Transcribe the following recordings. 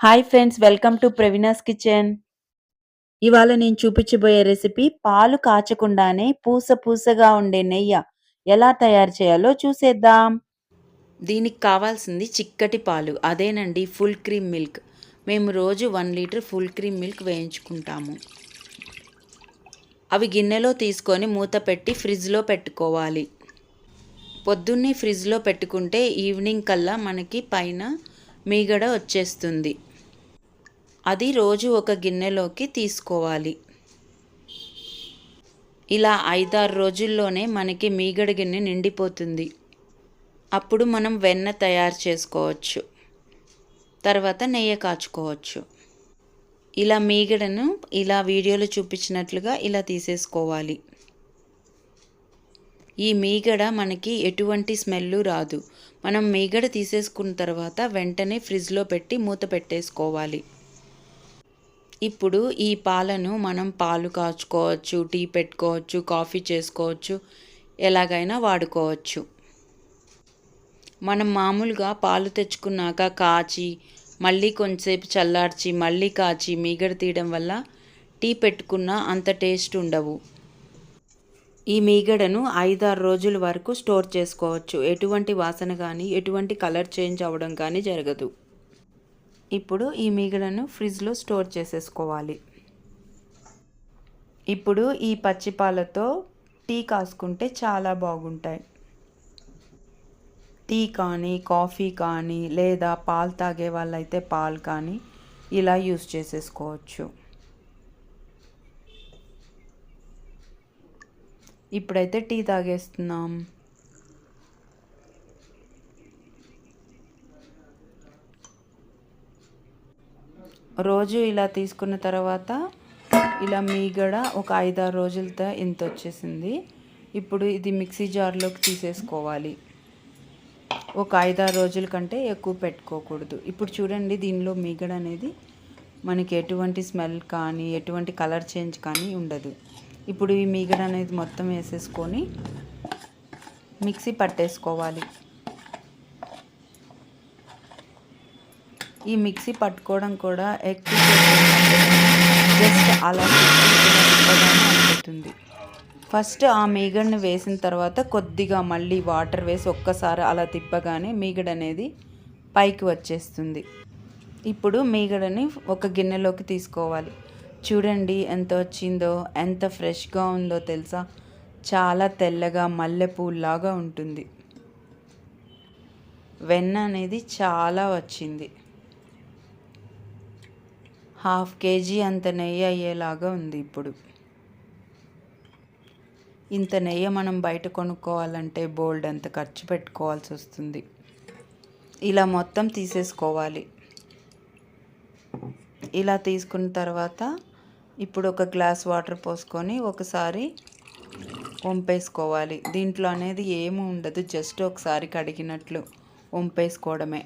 Hi friends welcome to Praveena's kitchen ఇవాళ నేను చూపించబోయే రెసిపీ పాలు కాచకుండానే పూస పూసగా ఉండే నెయ్యి. ఎలా తయారు చేయాలో చూసేద్దాం. దీనికి కావాల్సింది చిక్కటి పాలు అదేనండి ఫుల్ క్రీమ్ మిల్క్ మేము రోజు one litre full cream milk వేయించుకుంటాము. అవి గిన్నెలో తీసుకొని మూత పెట్టి ఫ్రిడ్జ్లో పెట్టుకోవాలి. పొద్దున్నే ఫ్రిడ్జ్లో పెట్టుకుంటే ఈవినింగ్ కల్లా మనకి పైన మీగడ వచ్చేస్తుంది. అది రోజు ఒక గిన్నెలోకి తీసుకోవాలి. ఇలా ఐదారు రోజుల్లోనే మనకి మీగడ గిన్నె నిండిపోతుంది. అప్పుడు మనం వెన్న తయారు చేసుకోవచ్చు. తర్వాత నెయ్యి కాచుకోవచ్చు. ఇలా మీగడను ఇలా వీడియోలో చూపించినట్లుగా ఇలా తీసేసుకోవాలి. ఈ మీగడ మనకి ఎటువంటి స్మెల్ రాదు. మనం మీగడ తీసేసుకున్న తర్వాత వెంటనే ఫ్రిడ్జ్లో పెట్టి మూత పెట్టేసుకోవాలి. ఇప్పుడు ఈ పాలను మనం పాలు కాచుకోవచ్చు టీ పెట్టుకోవచ్చు కాఫీ చేసుకోవచ్చు ఎలాగైనా వాడుకోవచ్చు. మనం మామూలుగా పాలు తెచ్చుకున్నాక కాచి మళ్ళీ కొంచెంసేపు చల్లార్చి మళ్ళీ కాచి మీగడ తీయడం వల్ల టీ పెట్టుకున్న అంత టేస్ట్ ఉండవు. ఈ మీగడను ఐదారు రోజుల వరకు స్టోర్ చేసుకోవచ్చు. ఎటువంటి వాసన కానీ ఎటువంటి కలర్ చేంజ్ అవ్వడం కానీ జరగదు. ఇప్పుడు ఈ మీగడను ఫ్రిడ్జ్లో స్టోర్ చేసేసుకోవాలి. ఇప్పుడు ఈ పచ్చిపాలతో టీ కాసుకుంటే చాలా బాగుంటాయి. టీ కానీ కాఫీ కానీ లేదా పాలు తాగే వాళ్ళైతే పాలు కానీ ఇలా యూస్ చేసేసుకోవచ్చు. ఇప్పుడైతే టీ తాగేస్తున్నాం. రోజు ఇలా తీసుకున్న తర్వాత ఇలా మీగడ ఒక ఐదారు రోజులతో ఇంత వచ్చేసింది ఇప్పుడు ఇది మిక్సీ జార్లోకి తీసేసుకోవాలి. ఒక ఐదారు రోజుల కంటే ఎక్కువ పెట్టుకోకూడదు. ఇప్పుడు చూడండి దీనిలో మీగడ అనేది మనకి ఎటువంటి స్మెల్ కానీ ఎటువంటి కలర్ చేంజ్ కానీ ఉండదు. ఇప్పుడు ఈ మీగడ అనేది మొత్తం వేసేసుకొని మిక్సీ పట్టేసుకోవాలి. ఈ మిక్సీ పట్టుకోవడం కూడా ఎక్కువ జస్ట్ అలా అయిపోతుంది. ఫస్ట్ ఆ మీగడని వేసిన తర్వాత కొద్దిగా మళ్ళీ వాటర్ వేసి ఒక్కసారి అలా తిప్పగానే మీగడ అనేది పైకి వచ్చేస్తుంది. ఇప్పుడు మీగడని ఒక గిన్నెలోకి తీసుకోవాలి. చూడండి ఎంత వచ్చిందో ఎంత ఫ్రెష్గా ఉందో తెలుసా? చాలా తెల్లగా మల్లెపూలాగా ఉంటుంది. వెన్న అనేది చాలా వచ్చింది. హాఫ్ కేజీ అంత నెయ్యి అయ్యేలాగా ఉంది ఇప్పుడు. ఇంత నెయ్యి మనం బయట కొనుక్కోవాలంటే బోల్డ్ అంత ఖర్చు పెట్టుకోవాల్సి వస్తుంది. ఇలా మొత్తం తీసేసుకోవాలి. ఇలా తీసుకున్న తర్వాత ఇప్పుడు ఒక గ్లాస్ వాటర్ పోసుకొని ఒకసారి వంపేసుకోవాలి. దీంట్లో అనేది ఏమి ఉండదు జస్ట్ ఒకసారి కడిగినట్లు వంపేసుకోవడమే.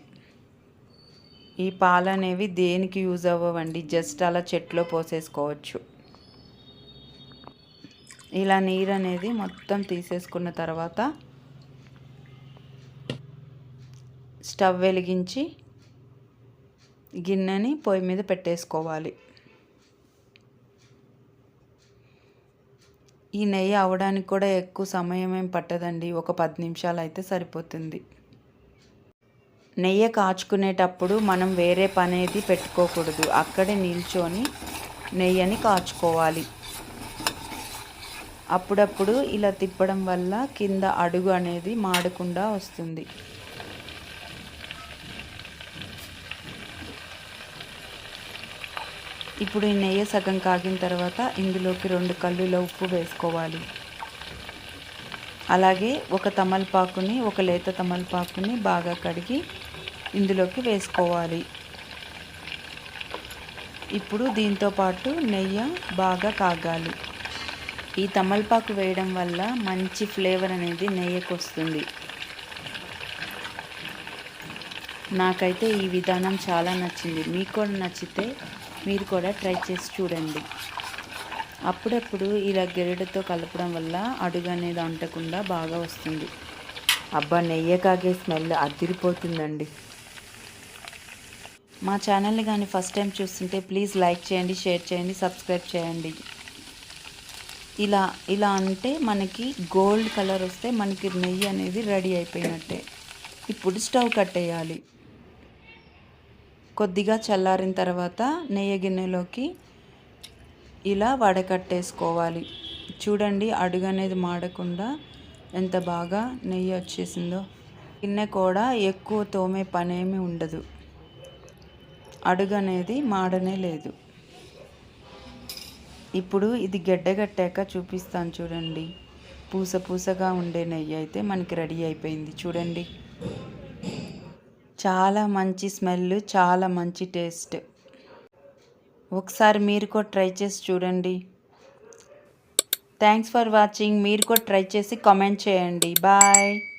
ఈ పాలు అనేవి దేనికి యూజ్ అవ్వవండి? జస్ట్ అలా చెట్లో పోసేసుకోవచ్చు. ఇలా నీరు అనేది మొత్తం తీసేసుకున్న తర్వాత స్టవ్ వెలిగించి గిన్నెని పొయ్యి మీద పెట్టేసుకోవాలి. ఈ నెయ్యి అవడానికి కూడా ఎక్కువ సమయం ఏం పట్టదండి. ఒక పది నిమిషాలు అయితే సరిపోతుంది. నెయ్యి కాచుకునేటప్పుడు మనం వేరే పనేది పెట్టుకోకూడదు. అక్కడే నిల్చొని నెయ్యిని కాచుకోవాలి. అప్పుడప్పుడు ఇలా తిప్పడం వల్ల కింద అడుగు అనేది మాడకుండా వస్తుంది. ఇప్పుడు ఈ నెయ్యి సగం కాగిన తర్వాత ఇందులోకి రెండు కల్లుల ఉప్పు వేసుకోవాలి. అలాగే ఒక తమలపాకుని ఒక లేత తమలపాకుని బాగా కడిగి ఇందులోకి వేసుకోవాలి. ఇప్పుడు దీంతో పాటు నెయ్యి బాగా కాగాలి. ఈ తమలపాకు వేయడం వల్ల మంచి ఫ్లేవర్ అనేది నెయ్యికి వస్తుంది. నాకైతే ఈ విధానం చాలా నచ్చింది. మీకు కూడా నచ్చితే మీరు కూడా ట్రై చేసి చూడండి. అప్పుడప్పుడు ఇలా గెరడుతో కలపడం వల్ల అడుగు అనేది అంటకుండా బాగా వస్తుంది. అబ్బా నెయ్యి కాగే స్మెల్ అదిరిపోతుందండి. మా ఛానల్ని కానీ ఫస్ట్ టైం చూస్తుంటే ప్లీజ్ లైక్ చేయండి షేర్ చేయండి సబ్స్క్రైబ్ చేయండి. ఇలా ఇలా అంటే మనకి గోల్డ్ కలర్ వస్తే మనకి నెయ్యి అనేది రెడీ అయిపోయినట్టే. ఇప్పుడు స్టవ్ కట్టేయాలి. కొద్దిగా చల్లారిన తర్వాత నెయ్యి గిన్నెలోకి ఇలా వడకట్టేసుకోవాలి. చూడండి అడుగు అనేది మాడకుండా ఎంత బాగా నెయ్యి వచ్చేసిందో. గిన్నె కూడా ఎక్కువ తోమే పనేమి ఉండదు. అడుగు అనేది మాడనే లేదు. ఇప్పుడు ఇది గడ్డగట్టాక చూపిస్తాను చూడండి. పూస పూసగా ఉండే నెయ్యి అయితే మనకి రెడీ అయిపోయింది. చూడండి. చాలా మంచి స్మెల్ చాలా మంచి టేస్ట్. ఒకసారి మీరు కూడా ట్రై చేసి చూడండి. థ్యాంక్స్ ఫర్ వాచింగ్ మీరు కూడా ట్రై చేసి కామెంట్ చేయండి. బాయ్